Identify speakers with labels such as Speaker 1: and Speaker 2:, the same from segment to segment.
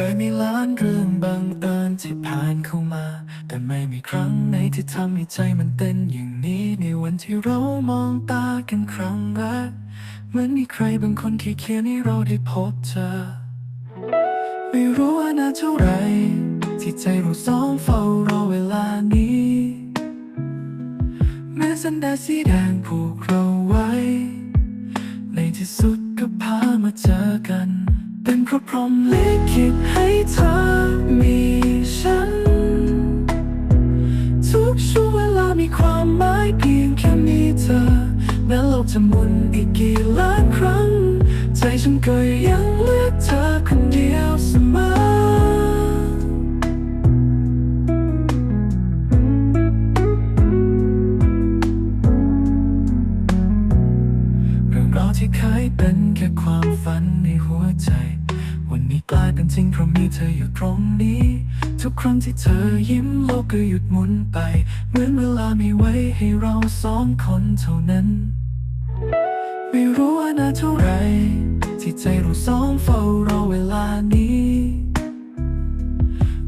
Speaker 1: คยมีล้านเรื่องบังเอิญที่ผ่านเข้ามา แต่ไม่มีครั้งไหนที่ทำให้ใจมันเต้นอย่างนี้ ในวันที่เรามองตากันครั้งแรกเหมือนมีใครบางคนที่เขียนให้เราได้พบเจอ ไม่รู้ว่านานเท่าไร ที่ใจเราสองเฝ้ารอเวลานี้ แม้สันดาสีแดงผูกเราไว้ ในที่สุด เป็พราะพรหมลิขิตให้เธอมีฉัน ทุกช่วงเวลามีความหมายเพียงแค่มีเธอ แม้โลกจะหมุนอีกกี่ล้านครั้ง ใจฉันก็ยังเลือกเธอ ที่เคยเป็นแค่ความฝันในหัวใจ วันนี้กลายเป็นจริงเพราะมีเธออยู่ตรงนี้ ทุกครั้งที่เธอยิ้มโลกก็หยุดหมุนไป เหมือนเวลามีไว้ให้เราสองคนเท่านั้น ไม่รู้ว่านานเท่าไร ที่ใจเราสองเฝ้ารอเวลานี้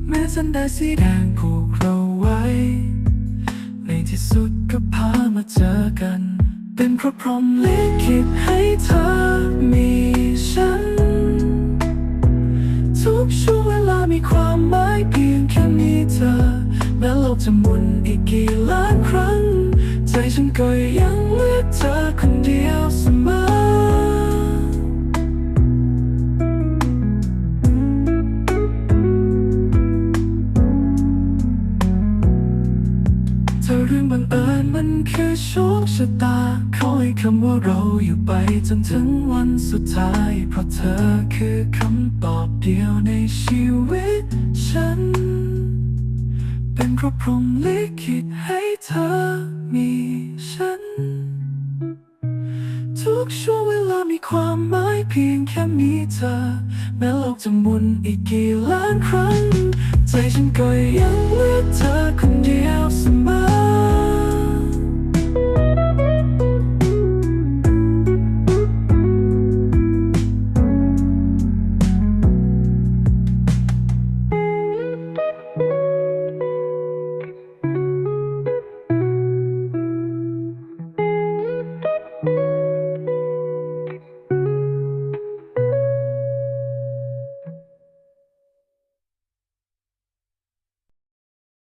Speaker 1: แม้สันดาสีแดงผูกเราไว้ ในที่สุดก็พามาเจอกัน เป็นเพราะพรหมลิขิตให้เธอมีฉัน ทุกช่วงเวลามีความหมายเพียงแค่มีเธอ แม้โลกจะหมุนอีกกี่ล้านครั้ง ใจฉันก็ยัง มันคือโชคชะตา ขอให้คำว่าเราอยู่ไปจนถึงวันสุดท้าย เพราะเธอคือคำตอบเดียวในชีวิตฉัน เป็นเพราะพรหมลิขิตให้เธอมีฉัน ทุกช่วงเวลามีความหมายเพียงแค่มีเธอ แม้โลกจะหมุนอีกกี่ล้านครั้ง ใจฉันก็ยังเลือกเธอคนเดียวเสมอ